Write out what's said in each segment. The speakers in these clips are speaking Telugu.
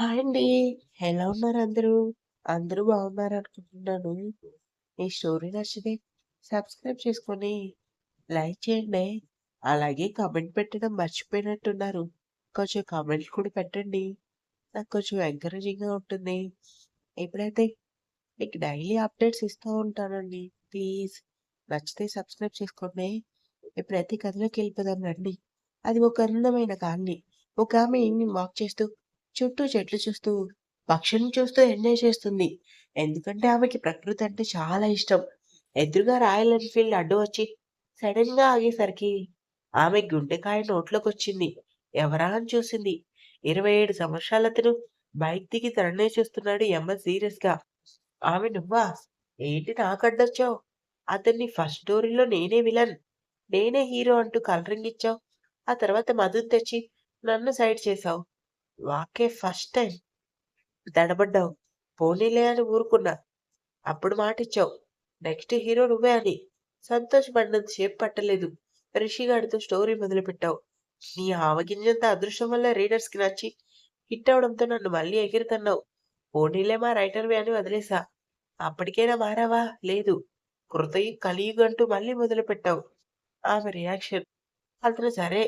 హాయ్ అండి. ఎలా ఉన్నారు అందరూ? అందరూ బాగున్నారు అనుకుంటున్నాను ఈ స్టోరీ నచ్చితే సబ్స్క్రైబ్ చేసుకొని లైక్ చేయండి. అలాగే కామెంట్ పెట్టడం మర్చిపోయినట్టున్నారు. కొంచెం కామెంట్ కూడా పెట్టండి. నాకు కొంచెం ఎంకరేజింగ్‌గా ఉంటుంది. ఇప్పుడైతే మీకు డైలీ అప్డేట్స్ ఇస్తూ ఉంటానండి. ప్లీజ్ నచ్చితే సబ్స్క్రైబ్ చేసుకోండి. ఇప్పుడైతే కథలోకెళ్ళిపోదాం రండి. అది ఒక అందమైన కాలనీ. ఒక ఆమె వాక్ చేస్తూ చుట్టూ చెట్లు చూస్తూ, పక్షుల్ని చూస్తూ ఎంజాయ్ చేస్తుంది. ఎందుకంటే ఆమెకి ప్రకృతి అంటే చాలా ఇష్టం. ఎదురుగా రాయల్ ఎన్‌ఫీల్డ్ అడ్డు వచ్చి సడన్గా ఆగేసరికి ఆమె గుండెకాయ నోట్లోకొచ్చింది. ఎవరా అని చూసింది. ఇరవై ఏడు సంవత్సరాల అతను బైక్ దిగి తననే చూస్తున్నాడు యమ సీరియస్‌గా. ఆమె నువ్వా? ఏంటి నాకడ్డొచ్చావు? అతన్ని ఫస్ట్ స్టోరీలో నేనే విలన్. నేనే హీరో అంటూ కలరింగ్ ఇచ్చావు. ఆ తర్వాత మధుని తెచ్చి నన్ను సైడ్ చేశావు. వాకే ఫస్ట్ టైం దడబడ్డావు పోనీలే అని ఊరుకున్నా. అప్పుడు మాటిచ్చావు. నెక్స్ట్ హీరో నువ్వే అని. సంతోషపడినంత సేపు పట్టలేదు. రిషిగాడితో స్టోరీ మొదలుపెట్టావు. నీ ఆవగింజంత అదృష్టం వల్ల రీడర్స్‌కి నచ్చి హిట్ అవ్వడంతో నన్ను మళ్ళీ ఎగిరితన్నావు. పోనీలే మా రైటర్వే అని వదిలేసా. అప్పటికైనా మారావా? లేదు. కృతయు కలియుగంటూ మళ్ళీ మొదలుపెట్టావు. ఆమె రియాక్షన్. అతను సరే.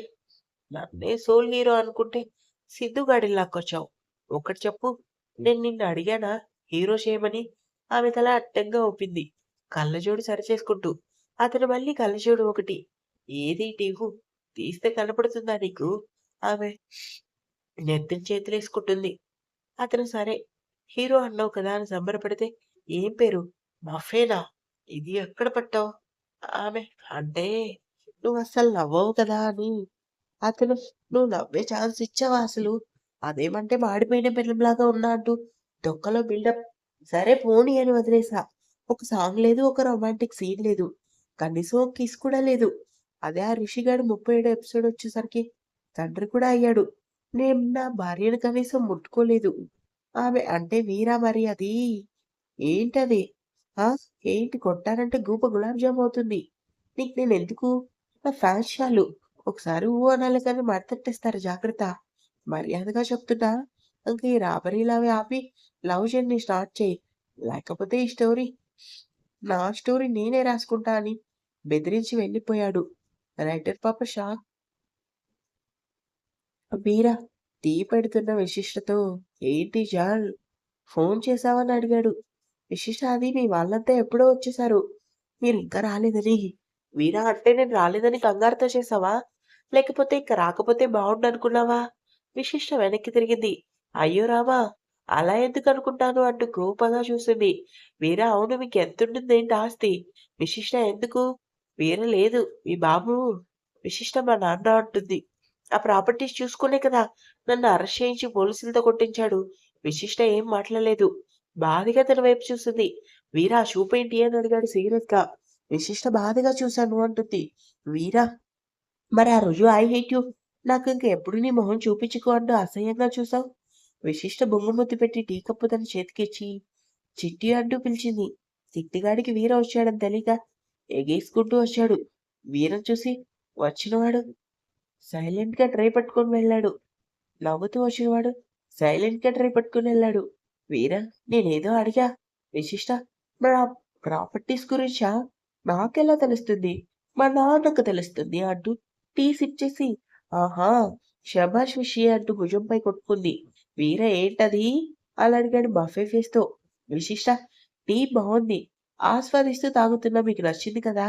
నన్నే సోల్ హీరో అనుకుంటే సిద్ధుగాడిని లాక్కొచ్చావు. ఒకటి చెప్పు. నేను నిన్ను అడిగానా హీరో చేయమని? ఆమె తల అడ్డంగా ఊపింది. కళ్ళజోడు సరిచేసుకుంటూ. అతను మళ్ళీ కళ్ళజోడు ఒకటి. ఏది టీవు? తీస్తే కనపడుతుందా నీకు? ఆమె నెత్తిన చేతులేసుకుంటుంది. అతను సరే. హీరో అన్నావు కదా అని సంబరపడితే ఏం పేరు? మఫేనా? ఇది ఎక్కడ పట్టావు? ఆమె అంటే నువ్వస్సలు నవ్వవు కదా అని. అతను నువ్వు నవ్వే ఛాన్స్ ఇచ్చావా అసలు? అదేమంటే మాడిపోయిన బెల్లంలాగా ఉన్నా అంటూ డొక్కలో బిల్డప్. సరే పోనీ అని వదిలేసా. ఒక సాంగ్ లేదు. ఒక రొమాంటిక్ సీన్ లేదు. కనీసం ఒక కిస్ కూడా లేదు. అదే ఆ రిషిగాడు 37 ఎపిసోడ్ వచ్చేసరికి తండ్రి కూడా అయ్యాడు. నేను నా భార్యను కనీసం ముట్టుకోలేదు. ఆమె అంటే వీరా మరి అది? ఏంటది? ఆ! ఏంటి కొట్టానంటే గూప గులాబ్ జామ్ అవుతుంది. నీకు నేను ఎందుకు నా ఫ్యాన్స్ చాలు. ఒకసారి ఊ అనాలి కానీ మడతట్టేస్తారు జాగ్రత్త. మర్యాదగా చెప్తున్నా. ఇంకా ఈ అవి ఆపి లవ్ జర్నీ స్టార్ట్ చెయ్యి. లేకపోతే ఈ స్టోరీ నా స్టోరీ నేనే రాసుకుంటా అని బెదిరించి వెళ్ళిపోయాడు. రైటర్ పాప షాక్. బీరా టీ పెడుతున్న విశిష్టతో ఏంటి జాన్? ఫోన్ చేశావని అడిగాడు. విశిష్ట అది మీ వాళ్ళంతా ఎప్పుడో వచ్చేసారు మీరు ఇంకా రాలేదని. వీరా అంటే నేను రాలేదని కంగారుతో చేసావా లేకపోతే ఇక రాకపోతే బావుండనుకున్నావా? విశిష్ట వెనక్కి తిరిగింది. అయ్యో రామా! అలా ఎందుకు అనుకుంటాను అంటూ కోపంగా చూసింది. వీరా అవును మీకు ఎంతుంటుందేంటి ఆస్తి? విశిష్ట ఎందుకు? వీర లేదు. మీ బాబు విశిష్ట మా నాన్న అంటుంది. ఆ ప్రాపర్టీస్ చూసుకునే కదా నన్ను అరెస్ట్ చేయించి పోలీసులతో కొట్టించాడు. విశిష్ట ఏం మాట్లాడలేదు. బాధగా తన వైపు చూసింది. వీరా చూపేంటి అని అడిగాడు సీరియస్‌గా. విశిష్ట బాధగా చూశాను అంటుంది. వీరా మరి ఆ రోజు ఐ హేట్ యూ నాకు ఇంక ఎప్పుడు నీ మొహం చూపించుకో అంటూ అసహ్యంగా చూసావు. విశిష్ట బొంగుముద్దు పెట్టి టీ కప్పు తన చేతికిచ్చి చిట్టి అంటూ పిలిచింది. తిట్టిగాడికి వీర వచ్చాడని తెలియక ఎగేసుకుంటూ వచ్చాడు. వీరం చూసి వచ్చినవాడు సైలెంట్‌గా ట్రై పట్టుకొని వెళ్ళాడు. నవ్వుతూ వచ్చినవాడు సైలెంట్‌గా ట్రై పట్టుకొని వెళ్ళాడు. వీర నేనేదో అడిగా. విశిష్ట మన ప్రాపర్టీస్ గురించా? నాకెలా తెలుస్తుంది? మా నాన్నకు తెలుస్తుంది అంటూ టీ సిప్ చేసి ఆహా! శభాష్ విషి అంటూ భుజంపై కొట్టుకుంది. వీర ఏంటది? అని అడిగాడు బఫే ఫేస్‌తో. విశిష్ట టీ బాగుంది ఆస్వాదిస్తూ తాగుతున్నా మీకు నచ్చింది కదా!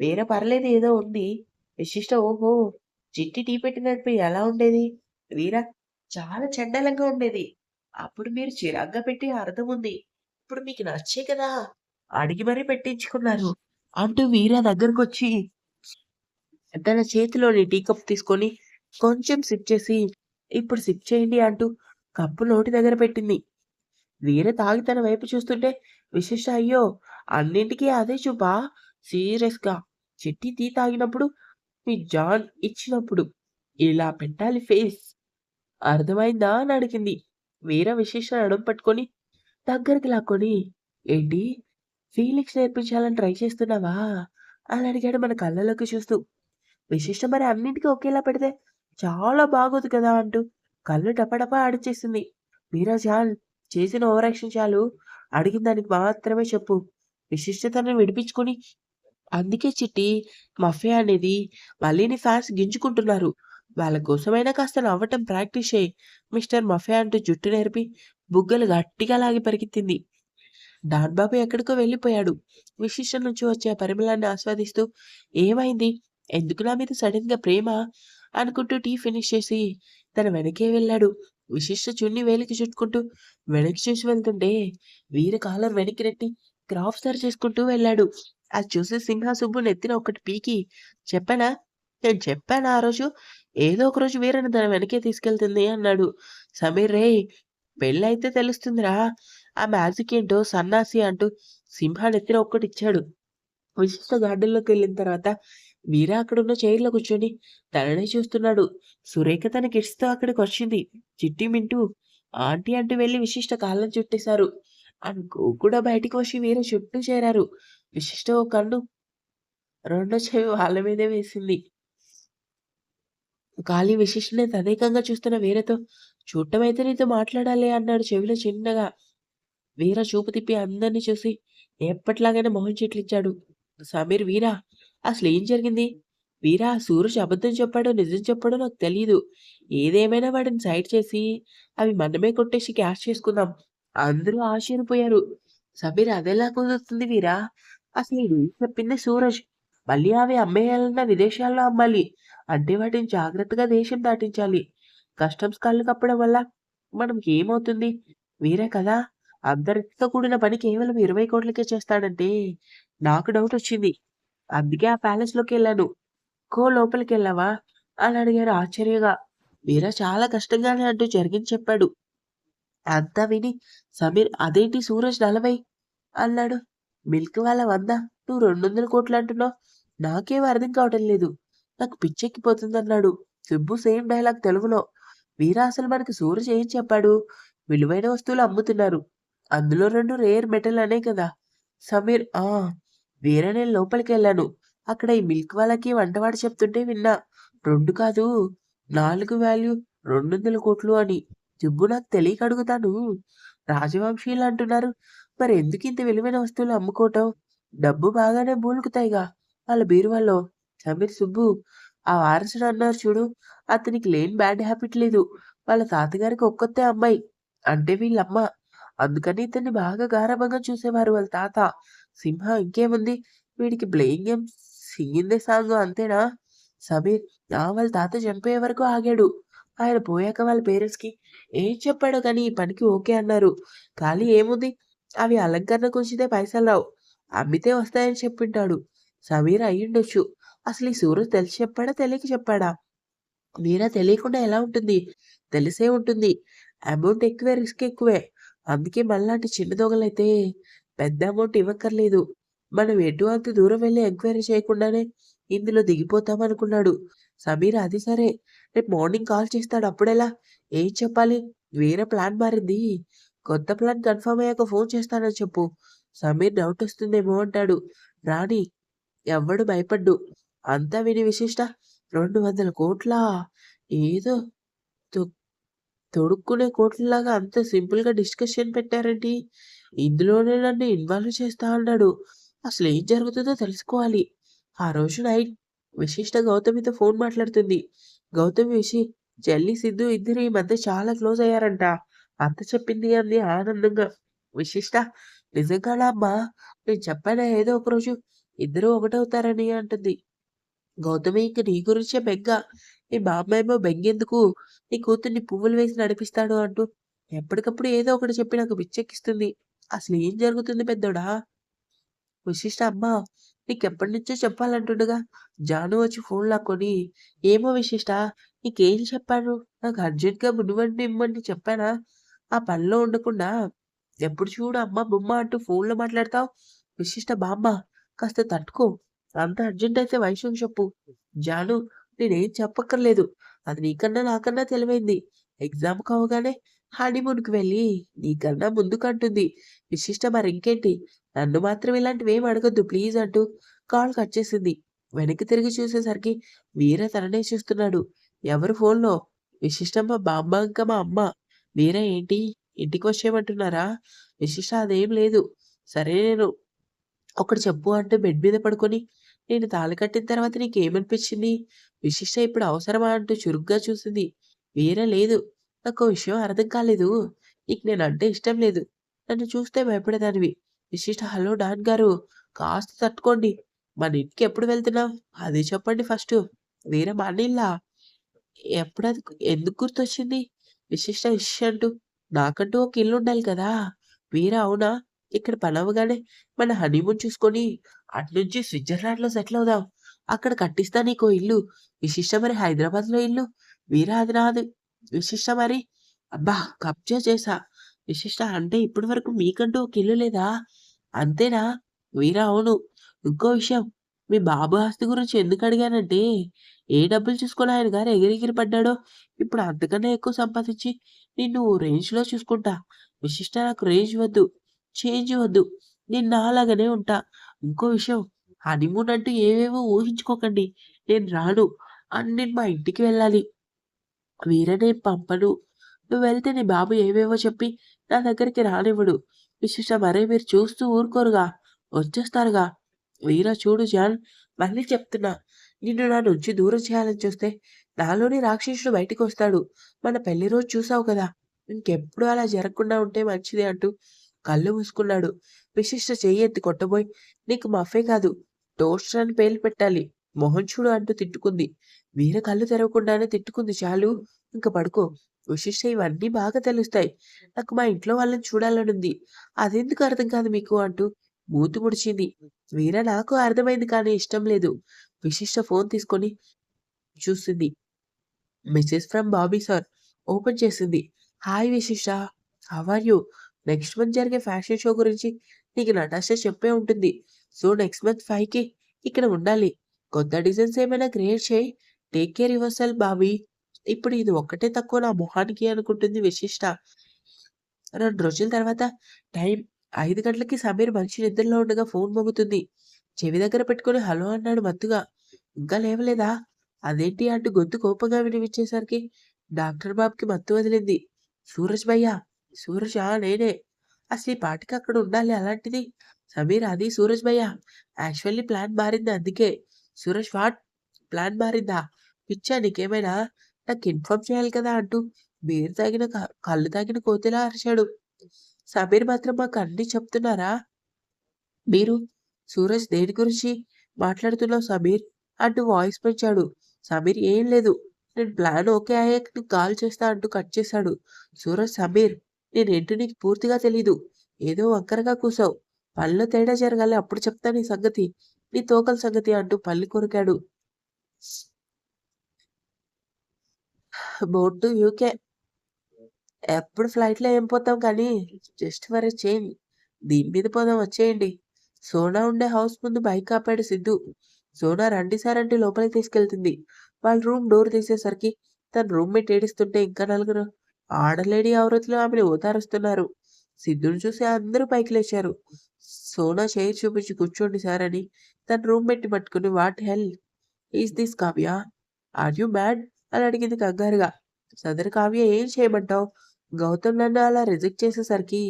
వేరే పర్లేదు ఏదో ఉంది. విశిష్ట ఓహో! చిట్టి టీ పెట్టినట్టు ఎలా ఉండేది? వీర చాలా చండాలంగా ఉండేది. అప్పుడు మీరు చిరాగ్గా పెట్టి అర్థం ఉంది. ఇప్పుడు మీకు నచ్చే కదా! అడిగి మరీ పెట్టించుకున్నారు. అంటూ వీర దగ్గరకొచ్చి తన చేతిలోని టీ కప్ తీసుకొని కొంచెం సిప్ చేసి ఇప్పుడు సిప్ చేయండి అంటూ కప్పు నోటి దగ్గర పెట్టింది. వీర తాగి తన వైపు చూస్తుంటే విశేష అయ్యో! అన్నింటికీ అదే చూపా? సీరియస్‌గా చెట్టి టీ తాగినప్పుడు మీ జాన్ ఇచ్చినప్పుడు ఇలా పెట్టాలి ఫేస్. అర్థమైందా? అని అడిగింది. వీర విశిష్ట నడుం పట్టుకొని దగ్గరికి లాక్కొని ఏంటి? ఫీలింగ్స్ నేర్పించాలని ట్రై చేస్తున్నావా? అని అడిగాడు మన కళ్ళలోకి చూస్తూ. విశిష్ట మరి అన్నింటికి ఒకేలా పెడితే చాలా బాగోదు కదా! అంటూ కళ్ళు టపటపా ఆడిచేసింది. మీరా చాలు చేసిన ఓవరాక్షన్ చాలు. అడిగిన దానికి మాత్రమే చెప్పు. విశిష్టతను విడిపించుకొని అందుకే చిట్టి మఫియా అనేది మళ్ళీని ఫ్యాన్స్ గింజుకుంటున్నారు. వాళ్ళ కోసమైనా కాస్త నవ్వటం ప్రాక్టీస్ చేయి. మిస్టర్ మఫియా అంటూ జుట్టు నేర్పి బుగ్గలు గట్టిగా లాగి పరిగెత్తింది. డాన్ బాబు ఎక్కడికో వెళ్ళిపోయాడు. విశిష్ట నుంచి వచ్చే పరిమళాన్ని ఆస్వాదిస్తూ ఏమైంది? ఎందుకు నా మీద సడన్గా ప్రేమ అనుకుంటూ టీ ఫినిష్ చేసి తన వెనకే వెళ్ళాడు? విశిష్ట చున్ని వేలికి చుట్టుకుంటూ వెనక్కి చూసి వెళ్తుంటే వీర కాలర్ వెనక్కి నెట్టి క్రాఫ్ సరి చేసుకుంటూ వెళ్ళాడు. అది చూసి సింహ సుబ్బు నెత్తిన ఒకటి పీకి చెప్పానా? నేను చెప్పాను ఆ రోజు ఏదో ఒక రోజు వీరని తన వెనకే తీసుకెళ్తుంది అన్నాడు. సమీర్ రే పెళ్ళైతే తెలుస్తుందిరా. ఆ మ్యాజిక్ ఏంటో సన్నాసి అంటూ సింహ నెత్తిన ఒక్కటి ఇచ్చాడు. విశిష్ట గార్డెన్లోకి వెళ్ళిన తర్వాత వీరా అక్కడున్న చైర్లో కూర్చొని తననే చూస్తున్నాడు. సురేఖ తన కిడ్స్తో అక్కడికి వచ్చింది చిట్టి మింటూ ఆంటీ అంటూ వెళ్ళి విశిష్ట కాళ్ళను చుట్టేశారు. అనుకో కూడా బయటికి వచ్చి వీర చుట్టూ చేరారు. విశిష్ట ఓ కన్ను రెండో చెవి వాళ్ళ మీదే వేసింది. ఖాళీ విశిష్టనే తదేకంగా చూస్తున్న వీరతో చూడటమైతే నీతో మాట్లాడాలి అన్నాడు చెవిలో చిన్నగా. వీర చూపు తిప్పి అందరినీ చూసి ఎప్పటిలాగైనా మొహం చెట్లించాడు సమీర్ వీరా అసలు ఏం జరిగింది? వీరా సూరజ్ అబద్ధం చెప్పాడో నిజం చెప్పాడో నాకు తెలియదు ఏదేమైనా వాడిని సైడ్ చేసి అవి మనమే కొట్టేసి క్యాష్ చేసుకుందాం. అందరూ ఆశ్చర్యపోయారు. సమీర్ అదెలా కుదురుతుంది వీరా? అసలు ఇది చెప్పింది సూరజ్. మళ్ళీ అవి అమ్మేయాలన్నా విదేశాల్లో అమ్మాలి. అంటే వాటిని జాగ్రత్తగా దేశం దాటించాలి. కస్టమ్స్ కళ్ళు కప్పడం వల్ల మనకి ఏమవుతుంది? వీరే కదా? అందరితో కూడిన పని కేవలం ఇరవై కోట్లకే చేస్తాడంటే నాకు డౌట్ వచ్చింది. అందుకే ఆ ప్యాలెస్లోకి వెళ్ళాను. కో లోపలికి వెళ్ళావా? అని అడిగారు ఆశ్చర్యంగా. మీరా చాలా కష్టంగానే అంటూ జరిగింది చెప్పాడు. అంతా విని సమీర్ అదేంటి సూరజ్ నలభై? అన్నాడు. మిల్క్ వాళ్ళ వంద. నువ్వు రెండు వందల కోట్లు అంటున్నావు. నాకేం అర్థం కావటం లేదు. నాకు పిచ్చెక్కిపోతుంది అన్నాడు. సుబ్బు సేమ్ డైలాగ్ తెలుగులో. వీరా అసలు మనకి సూరజ్ ఏం చెప్పాడు? విలువైన వస్తువులు అమ్ముతున్నారు. అందులో రెండు రేర్ మెటల్ అనే కదా. సమీర్ ఆ వేరే నేను లోపలికి వెళ్ళాను అక్కడ ఈ మిల్క్ వాళ్ళకి వంటవాడు చెప్తుంటే విన్నా. రెండు కాదు నాలుగు వాల్యూ రెండు వందల కోట్లు అని. జుబ్బు నాకు తెలియక అడుగుతాను. రాజవంశీయులు అంటున్నారు. మరి ఎందుకు ఇంత విలువైన వస్తువులు అమ్ముకోవటం? డబ్బు బాగానే బూలుకుతాయిగా. వాళ్ళ బీరువాలో. సమీర్ సుబ్బు ఆ వారసుడు అన్నారు చూడు. అతనికి లేని బ్యాడ్ హ్యాబిట్ లేదు. వాళ్ళ తాతగారికి ఒక్కొత్తే అమ్మాయి. అంటే వీళ్ళమ్మ. అందుకని ఇతన్ని బాగా గారభంగా చూసేవారు వాళ్ళ తాత. సింహ ఇంకేముంది? వీడికి ప్లేయింగ్ గేమ్ సింగిందే సాంగ్ అంతేనా? సమీర్ ఆ వాళ్ళ తాత చనిపోయే వరకు ఆగాడు. ఆయన పోయాక వాళ్ళ పేరెంట్స్కి ఏం చెప్పాడో కానీ ఈ పనికి ఓకే అన్నారు. ఖాళీ ఏముంది? అవి అలంకరణ ఉంచితే పైసలు రావు అమ్మితే వస్తాయని చెప్పింటాడు. సమీర్ అయ్యుండొచ్చు. అసలు ఈ సూరజ్ తెలిసి చెప్పాడా? తెలియక చెప్పాడా? మీరా తెలియకుండా ఎలా ఉంటుంది? తెలిసే ఉంటుంది. అమౌంట్ ఎక్కువే రిస్క్ ఎక్కువే. అందుకే మళ్ళాంటి చిన్న దొంగలైతే పెద్ద అమౌంట్ ఇవ్వక్కర్లేదు. మనం ఎటు అంత దూరం వెళ్ళి ఎంక్వైరీ చేయకుండానే ఇందులో దిగిపోతాం అనుకున్నాడు. సమీర్ అది సరే. రేపు మార్నింగ్ కాల్ చేస్తాడు. అప్పుడెలా? ఏం చెప్పాలి? వేరే ప్లాన్ మారింది. కొత్త ప్లాన్ కన్ఫర్మ్ అయ్యాక ఫోన్ చేస్తానని చెప్పు. సమీర్ డౌట్ వస్తుందేమో అంటాడు. రాణి ఎవ్వడు భయపడ్డు? అంతా విని విశిష్ట. రెండు వందల కోట్ల? ఏదో తొ- తొడుక్కునే కోట్లలాగా అంత సింపుల్గా డిస్కషన్ పెట్టారండి ఇందులోనే నన్ను ఇన్వాల్వ్ చేస్తా అన్నాడు. అసలు ఏం జరుగుతుందో తెలుసుకోవాలి. ఆ రోజు నైట్ విశిష్ట గౌతమితో ఫోన్ మాట్లాడుతుంది. గౌతమి విషి చెల్లి సిద్ధు ఇద్దరు ఈ మధ్య చాలా క్లోజ్ అయ్యారంట. అంత చెప్పింది అంది ఆనందంగా. విశిష్ట నిజంగానా అమ్మా? నేను చెప్పానా ఏదో ఒక రోజు? ఇద్దరు ఒకటవుతారని అంటుంది. గౌతమి ఇంక నీ గురించే బెంగ. నీ బామ్మేమో బెంగెందుకు? నీ కూతుర్ని పువ్వులు వేసి నడిపిస్తాడు అంటూ ఎప్పటికప్పుడు ఏదో ఒకటి చెప్పి నాకు పిచ్చెక్కిస్తుంది అసలు ఏం జరుగుతుంది పెద్దోడా? విశిష్ట అమ్మ నీకెప్పటి నుంచో చెప్పాలంటుండగా జాను వచ్చి ఫోన్ లాక్కొని ఏమో విశిష్ట నీకేం చెప్పాను? నాకు అర్జెంట్గా మునివండి ఇమ్మని చెప్పానా? ఆ పనిలో ఉండకుండా ఎప్పుడు చూడు అమ్మ బొమ్మ అంటూ ఫోన్లో మాట్లాడతావు? విశిష్ట బామ్మ కాస్త తట్టుకో. అంత అర్జెంట్ అయితే వైశ్యం చెప్పు. జాను నేనేం చెప్పక్కర్లేదు. అది నీకన్నా నాకన్నా తెలివైంది. ఎగ్జామ్ కావగానే హనీమూన్కి వెళ్ళి నీకన్నా ముందుకంటుంది విశిష్ట మరి ఇంకేంటి నన్ను మాత్రం ఇలాంటివి ఏం అడగద్దు ప్లీజ్ అంటూ కాల్ కట్ చేసింది వెనక్కి తిరిగి చూసేసరికి వీర తననే చూస్తున్నాడు ఎవరు ఫోన్లో విశిష్టమ్మ బామ్మ ఇంకా మా అమ్మ వీర ఏంటి ఇంటికి వచ్చేయమంటున్నారా? విశిష్ట అదేం లేదు. సరే నేను ఒకటి చెప్పు అంటే బెడ్ మీద పడుకొని, నేను తాళి కట్టిన తర్వాత నీకేమనిపించింది? విశిష్ట ఇప్పుడు అవసరమా అంటూ చురుగ్గా చూసింది. వీర లేదు. నాకు విషయం అర్థం కాలేదు. నీకు అంటే ఇష్టం లేదు. నన్ను చూస్తే భయపడేదానివి. విశిష్ట హలో డాన్ గారు కాస్త తట్టుకోండి. మన ఇంటికి ఎప్పుడు వెళ్తున్నాం? అది చెప్పండి ఫస్ట్ వేరే మానిల్లా ఎప్పుడు ఎప్పుడది ఎందుకు గుర్తొచ్చింది? విశిష్ట ఇష్ అంటూ నాకంటూ ఒక ఇల్లు ఉండాలి కదా! వీర అవునా? ఇక్కడ పనవ్వగానే మన హనీమూన్ చూసుకొని అటునుంచి స్విట్జర్లాండ్‌లో సెటిల్ అవుదాం. అక్కడ కట్టిస్తా నీకో ఇల్లు. విశిష్ట మరి హైదరాబాద్‌లో ఇల్లు? వీర అది నాది. విశిష్ట మరి? అబ్బా! కబ్జా చేశా. విశిష్ట అంటే ఇప్పటి వరకు మీకంటూ ఒక ఇల్లు లేదా? అంతేనా? వీరా అవును. ఇంకో విషయం మీ బాబు ఆస్తి గురించి ఎందుకు అడిగానంటే, ఏ డబ్బులు చూసుకొని ఆయన గారు ఎగిరెగిరి పడ్డాడో, ఇప్పుడు అంతకన్నా ఎక్కువ సంపాదించి నిన్ను రేంజ్‌లో చూసుకుంటా. విశిష్ట నాకు రేంజ్ వద్దు. చేంజ్ వద్దు. నేను నాలాగానే ఉంటా. ఇంకో విషయం హనీమూన్ అంటూ ఏవేవో ఊహించుకోకండి. నేను రాను. అని నేను మా ఇంటికి వెళ్ళాలి. వీరనే పంపను నువ్వు వెళ్తే నీ బాబు ఏవేవో చెప్పి నా దగ్గరికి రానివ్వడు. విశిష్ట మరే మీరు చూస్తూ ఊరుకోరుగా. వచ్చేస్తారుగా. వీరా చూడు జాన్ మళ్ళీ చెప్తున్నా. నిన్ను నా నుంచి దూరం చేయాలని చూస్తే నాలోని రాక్షసుడు బయటికొస్తాడు. మన పెళ్ళి రోజు చూసావు కదా! ఇంకెప్పుడు అలా జరగకుండా ఉంటే మంచిది అంటూ కళ్ళు మూసుకున్నాడు. విశిష్ట చెయ్యెత్తి కొట్టబోయి నీకు మఫే కాదు టోస్టర్ అని పేలు పెట్టాలి. మొహం చూడు అంటూ తిట్టుకుంది. వీర కళ్ళు తెరవకుండానే తిట్టుకుంది చాలు. ఇంక పడుకో. విశిష్ట ఇవన్నీ బాగా తెలుస్తాయి. నాకు మా ఇంట్లో వాళ్ళని చూడాలనుంది. అదెందుకు అర్థం కాదు మీకు అంటూ మూతి ముడిచింది. వీర నాకు అర్థమైంది కానీ ఇష్టం లేదు. విశిష్ట ఫోన్ తీసుకొని చూసింది. Message from Bobby sir. Open చేసింది. Hi Vishishta. How are you? Next month జరిగే ఫ్యాషన్ షో గురించి నీకు నటాష చెప్పే ఉంటుంది. సో నెక్స్ట్ మంత్ ఫైవ్కి ఇక్కడ ఉండాలి. కొత్త డిజైన్స్ ఏమైనా క్రియేట్ చెయ్యి. Take care yourself Bobby. ఇప్పుడు ఇది ఒక్కటే తక్కువ నా మొహానికి అనుకుంటుంది విశిష్ట. రెండు రోజుల తర్వాత టైం ఐదు గంటలకి సమీర్ మంచి నిద్రలో ఉండగా ఫోన్ మోగుతుంది. చెవి దగ్గర పెట్టుకొని హలో అన్నాడు మత్తుగా. ఇంకా లేవలేదా? అదేంటి అంటూ గొంతు కోపంగా వినిపించేసరికి డాక్టర్ బాబుకి మత్తు వదిలింది. సూరజ్ భయ్యా! సూరజ్ ఆ! నేనే. అసలు ఈ పాటికి అక్కడ ఉండాలి అలాంటిది. సమీర్ అది సూరజ్ భయ్యా! యాక్చువల్లీ ప్లాన్ మారింది అందుకే. సురేష్ వాట్? ప్లాన్ మారిందా? పిచ్చా నీకేమైనా? నాకు ఇన్ఫార్మ్ చేయాలి కదా! అంటూ బీర్ తాగిన కళ్ళు తాగిన కోతిలా అరిచాడు. సమీర్ మాత్రం మాకు అన్నీ చెప్తున్నారా? మీరు? సూరజ్ దేని గురించి మాట్లాడుతున్నావు సమీర్? అంటూ వాయిస్ పెంచాడు. సమీర్ ఏం లేదు. నేను ప్లాన్ ఓకే అయ్యాక నీకు కాల్ చేస్తా అంటూ కట్ చేశాడు. సూరజ్ సమీర్ నేనేంటో నీకు పూర్తిగా తెలీదు. ఏదో వంకరగా కూసావు. పనిలో తేడా జరగాలి అప్పుడు చెప్తాను నీ సంగతి. నీ తోకల సంగతి అంటూ పల్లి కొరికాడు. Boat to UK. ఎప్పుడు ఫ్లైట్‌లో ఏం పోతాం కానీ జస్ట్ ఫర్ ఎ చేంజ్. దీని మీద పోదాం వచ్చేయండి. సోనా ఉండే హౌస్ ముందు బైక్ ఆపాడు సిద్ధు. సోనా రండి సార్ అంటే లోపలికి తీసుకెళ్తుంది. వాళ్ళ రూమ్ డోర్ తీసేసరికి తన రూమ్‌మేట్ ఏడిస్తుంటే ఇంకా నలుగురు ఆడలేడీ అవరతులు ఆమెను ఓదారుస్తున్నారు. సిద్ధుని చూసి అందరూ పైకి లేచారు. సోనా చైర్ చూపించి కూర్చోండి సార్ అని తన రూమ్‌మేట్‌ని పట్టుకుని what hell is this Kavya? Are you mad? అని అడిగింది కంగారుగా. సదరు కావ్య ఏం చేయమంటావు గౌతమ్ నన్ను అలా రిజెక్ట్ చేసేసరికి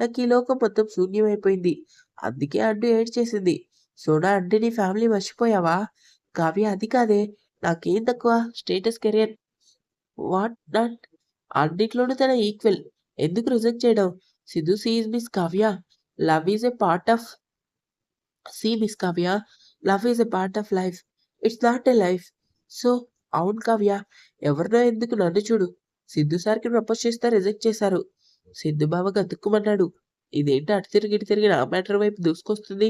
నాకు ఈ లోకం మొత్తం శూన్యమైపోయింది. అందుకే అంటూ ఏడ్చేసింది. సోనా అంటే నీ ఫ్యామిలీ మర్చిపోయావా? కావ్య అది కాదే. నాకేం తక్కువ స్టేటస్ కెరియర్ వాట్ నాట్ అన్నిట్లోనూ తన ఈక్వల్. ఎందుకు రిజెక్ట్ చేయడం? Sidhu sees miss Kavya. Love is a part of see miss Kavya. Love is a part of life. It's not a life. So అవును కావ్య. ఎవరినో ఎందుకు నన్ను చూడు. సిద్ధు సార్‌కి ప్రపోజ్ చేస్తే రిజెక్ట్ చేశారు. సిద్ధు బావ గతుక్కుమన్నాడు. ఇదేంటి అటు తిరిగి ఇటు తిరిగి నా మ్యాటర్ వైపు దూసుకొస్తుంది.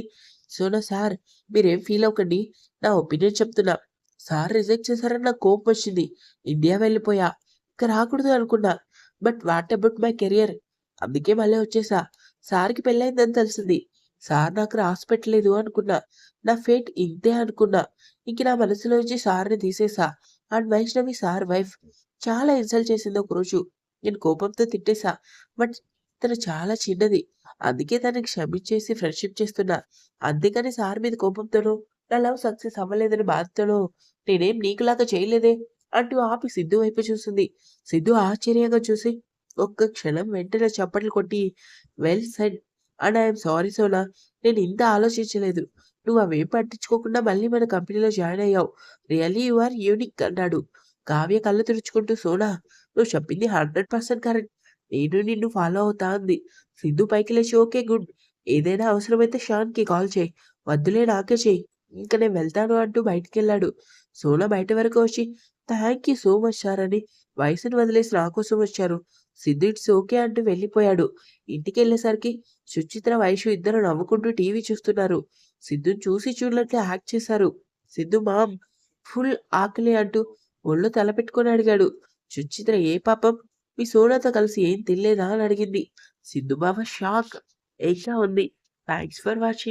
సోనా సార్ మీరేం ఫీల్ అవ్వకండి. నా ఒపీనియన్ చెప్తున్నా. సార్ రిజెక్ట్ చేశారని నాకు కోపం వచ్చింది. ఇండియా వెళ్ళిపోయా. ఇక రాకూడదు అనుకున్నా. But what about my career? అందుకే మళ్ళీ వచ్చేసా. సార్‌కి పెళ్ళైందని తెలిసింది. సార్ నాకు రాసి పెట్టలేదు అనుకున్నా. నా ఫేట్ ఇంతే అనుకున్నా. ఇంక నా మనసులోంచి సార్‌ని తీసేసా. And Vaishnavi sir wife. చాలా ఇన్సల్ట్ చేసింది ఒకరోజు. నేను కోపంతో తిట్టేసా. బట్ తను చాలా చిన్నది. అందుకే తనని క్షమించేసి ఫ్రెండ్‌షిప్ చేస్తున్నా. అందుకని సార్ మీద కోపంతోనో, నా లవ్ సక్సెస్ అవ్వలేదని బాధతోనో నేనేం నీకులాగా చేయలేదే అంటూ ఆపి సిద్ధు వైపు చూసింది. సిద్ధు ఆశ్చర్యంగా చూసి ఒక్క క్షణం వెంటనే చప్పట్లు కొట్టి well said and I'm sorry Sona నేను ఇంత ఆలోచించలేదు. నువ్వు అవేం పట్టించుకోకుండా మళ్ళీ మన కంపెనీలో జాయిన్ అయ్యావు. రియల్లీ యు ఆర్ యూనిక్ అన్నాడు. కావ్య కళ్ళు తుడుచుకుంటూ సోనా నువ్వు చెప్పింది హండ్రెడ్ పర్సెంట్ కరెక్ట్. నేను నిన్ను ఫాలో అవుతా ఉంది సిద్ధు పైకి లేచి ఓకే గుడ్. ఏదైనా అవసరమైతే షాన్కి కాల్ చేయి. వద్దులే నాకే చేయి ఇంక నేను వెళ్తాను అంటూ బయటికి వెళ్ళాడు. సోనా బయట వరకు వచ్చి thank you so much sir అని వయసును వదిలేసి నా కోసం వచ్చారు. సిద్ధు ఇట్స్ ఓకే అంటూ వెళ్ళిపోయాడు. ఇంటికి వెళ్ళేసరికి సుచిత్ర వయసు ఇద్దరు నవ్వుకుంటూ టీవీ చూస్తున్నారు. సిద్ధుని చూసి చూడనట్లు యాక్ట్ చేశారు. సిద్ధు మామ్ ఫుల్ ఆకలి అంటూ ఒళ్ళు తలపెట్టుకొని అడిగాడు. సుచిత్ర ఏ పాపం? మీ సోనాతో కలిసి ఏం తినలేదా? అని అడిగింది. సిద్ధు బాబా షాక్. ఏషా ఉంది? Thanks for watching.